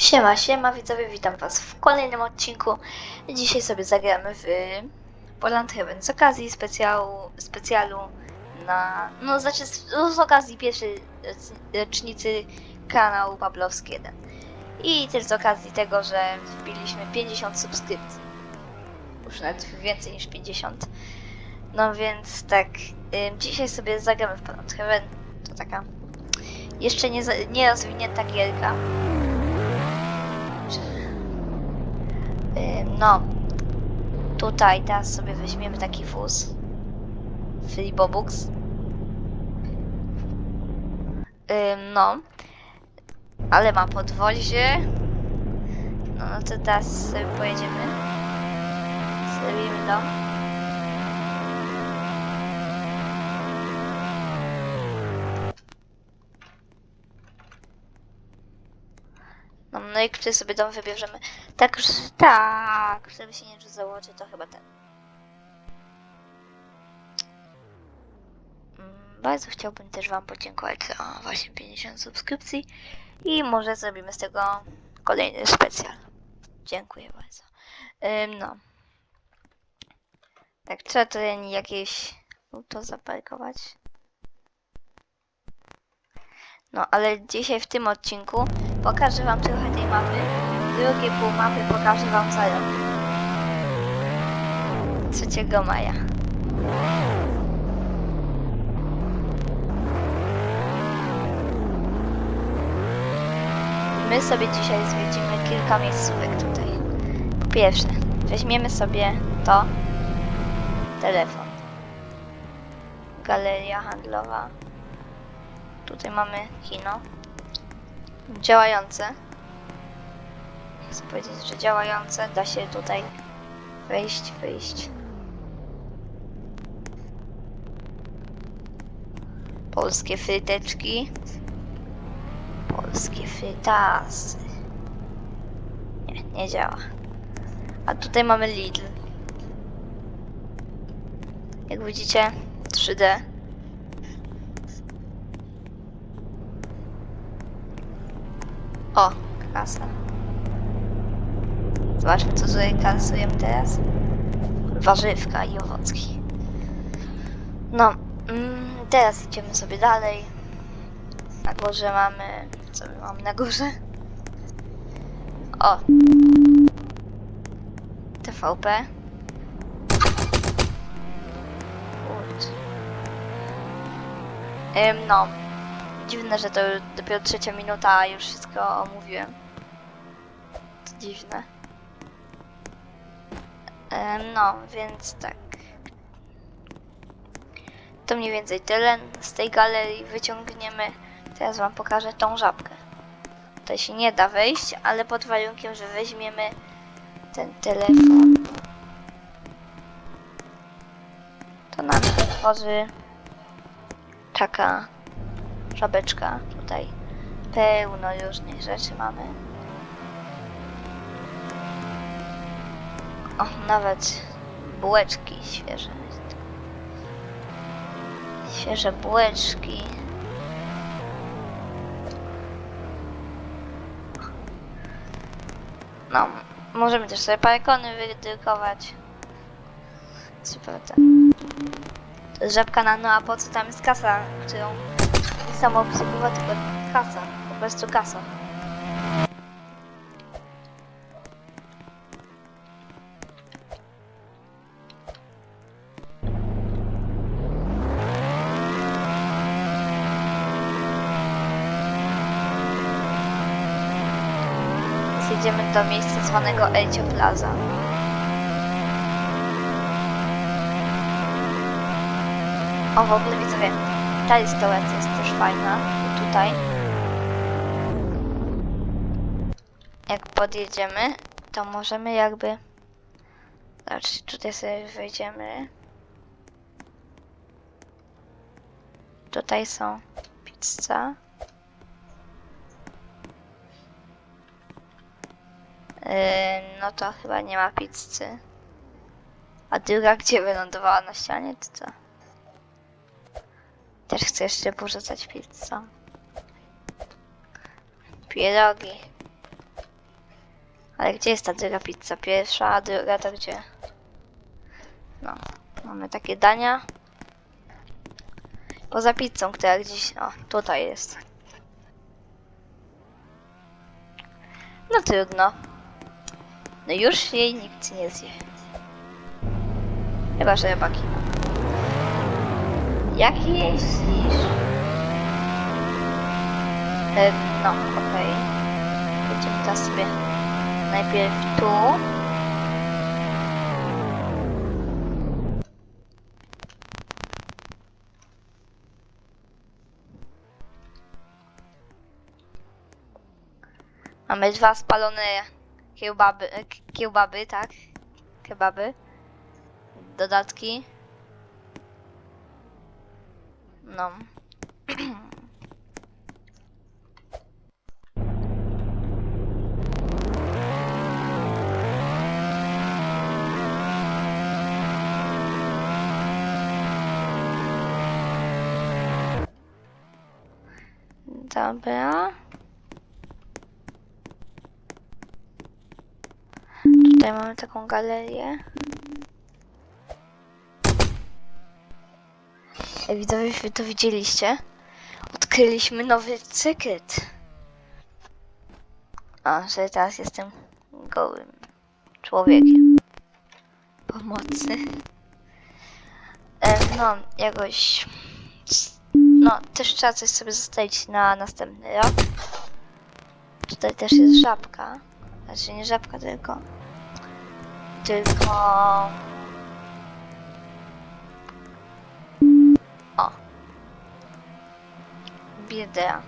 Siema, siema widzowie, witam was w kolejnym odcinku. Dzisiaj sobie zagramy w Poland Heaven z okazji specjału, specjalu na, no znaczy z, z okazji pierwszej roc- rocznicy kanału Pawlowski 1. I też z okazji tego, że wbiliśmy 50 subskrypcji. Już nawet więcej niż 50. No więc tak, dzisiaj sobie zagramy w Poland Heaven. To taka jeszcze nie, nie rozwinięta gierka. No, tutaj teraz sobie weźmiemy taki wóz. Flibobux. Ym, No, ale ma podwozie. No, no to teraz sobie pojedziemy. Zrobimy dom. No, no i który sobie dom wybierzemy. Tak, tak, żeby się nie założyć, to chyba ten. Mm, Bardzo chciałbym też Wam podziękować za właśnie 50 subskrypcji i może zrobimy z tego kolejny specjal. Dziękuję bardzo. Ym, no. Tak, trzeba tutaj jakieś auto zaparkować. No, ale dzisiaj w tym odcinku pokażę Wam trochę tej mapy. Drugie pół mapy pokażę Wam za rok. 3 maja. My sobie dzisiaj zwiedzimy kilka miejscówek tutaj. Po pierwsze, weźmiemy sobie to. Telefon. Galeria handlowa. Tutaj mamy kino. Działające. Chcę powiedzieć, że działające. Da się tutaj wejść, wyjść. Polskie fryteczki. Polskie frytasy. Nie, nie działa. A tutaj mamy Lidl. Jak widzicie, 3D. O, kasa. Zobaczmy, co tutaj kasujemy teraz. Warzywka i owocki. No, mm, teraz idziemy sobie dalej. Na górze mamy... Co my mamy na górze? O! TVP. Kurczę. Ym, no. Dziwne, że to dopiero trzecia minuta, a już wszystko omówiłem. To dziwne. Em, No, więc tak. To mniej więcej tyle. Z tej galerii wyciągniemy. Teraz wam pokażę tą żabkę. Tutaj się nie da wejść, ale pod warunkiem, że weźmiemy ten telefon. To nam otworzy taka żabeczka. Tutaj pełno różnych rzeczy mamy. O, nawet bułeczki świeże. Świeże bułeczki. No, możemy też sobie parkony wydrukować. Super ten. To jest żabka na no, a po co tam jest kasa, którą samo obsługiwa, tylko kasa. Po prostu kasa. Zjedziemy do miejsca zwanego Elcio Plaza. O, w ogóle widzowie, ta restauracja jest też fajna. Tutaj. Jak podjedziemy, to możemy jakby... Znaczy, tutaj sobie wejdziemy. Tutaj są pizza. Yy, no to chyba nie ma pizzy. A druga gdzie wylądowała na ścianie, to co? Też chcę jeszcze porzucać pizzą. Pierogi. Ale gdzie jest ta druga pizza? Pierwsza, a druga to gdzie? No, mamy takie dania. Poza pizzą, która gdzieś... O, tutaj jest. No trudno. No już jej nikt nie zje. Chyba, że rybaki. Jak jeździsz? E, no, okej. Będziemy teraz sobie najpierw tu. Mamy dwa spalone kiełbaby, e, kiełbaby, tak? Kebaby. Dodatki. No. Dobra. Tutaj mamy taką galerię. Widzowie, wy to widzieliście? Odkryliśmy nowy sekret. A, że teraz jestem gołym człowiekiem. Pomocy. E, no, jakoś... No, też trzeba coś sobie zostawić na następny rok. Tutaj też jest żabka. Znaczy nie żabka, tylko... Tylko... Biedra.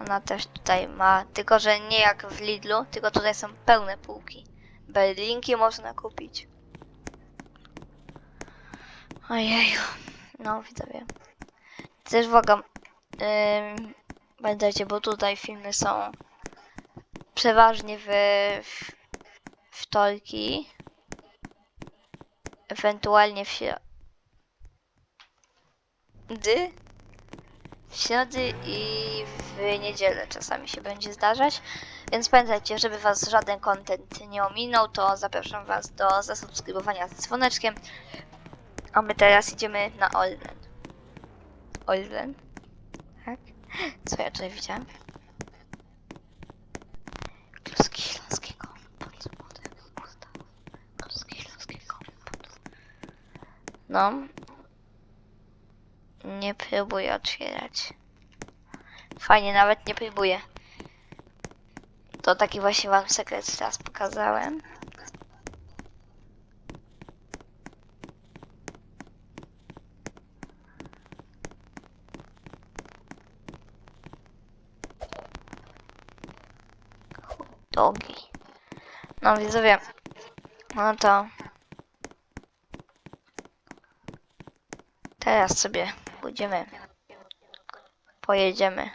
Ona też tutaj ma, tylko że nie jak w Lidlu, tylko tutaj są pełne półki. Berlinki można kupić. Ojeju. No, widzowie. Też uwaga. Pamiętajcie, bo tutaj filmy są przeważnie w, w wtorki. Ewentualnie w środy. W środy i w niedzielę czasami się będzie zdarzać. Więc pamiętajcie, żeby was żaden content nie ominął, to zapraszam was do zasubskrybowania z dzwoneczkiem. A my teraz idziemy na Orlen. Orlen? Tak? Co ja tutaj widziałem? Kluski śląskiego pod. Kluski śląskiego pod... No. Nie próbuję otwierać. Fajnie, nawet nie próbuję. To taki właśnie wam sekret teraz pokazałem. Dogi. No widzowie, no to teraz sobie pójdziemy, pojedziemy.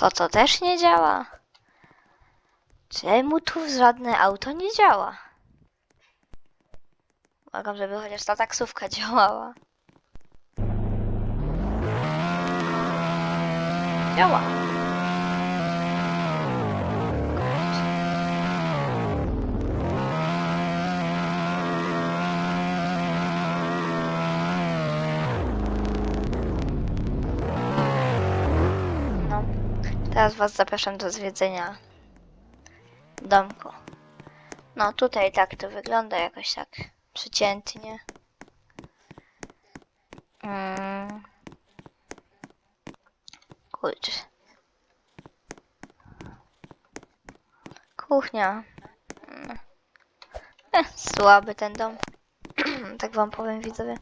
Co to też nie działa? Czemu tu żadne auto nie działa? Błagam, żeby chociaż ta taksówka działała. Działa. Teraz was zapraszam do zwiedzenia domku. No, tutaj tak to wygląda jakoś tak przeciętnie. Mm. Kurczę. Kuchnia. Mm. Eh, słaby ten dom. tak wam powiem, widzowie.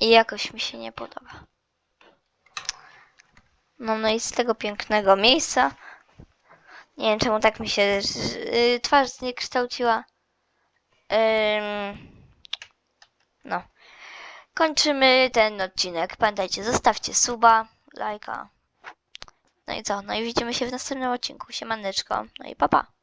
I jakoś mi się nie podoba. No, no i z tego pięknego miejsca. Nie wiem, czemu tak mi się yy, twarz zniekształciła. Ym, no. Kończymy ten odcinek. Pamiętajcie, zostawcie suba, lajka. No i co? No i widzimy się w następnym odcinku. Siemaneczko. No i papa. Pa.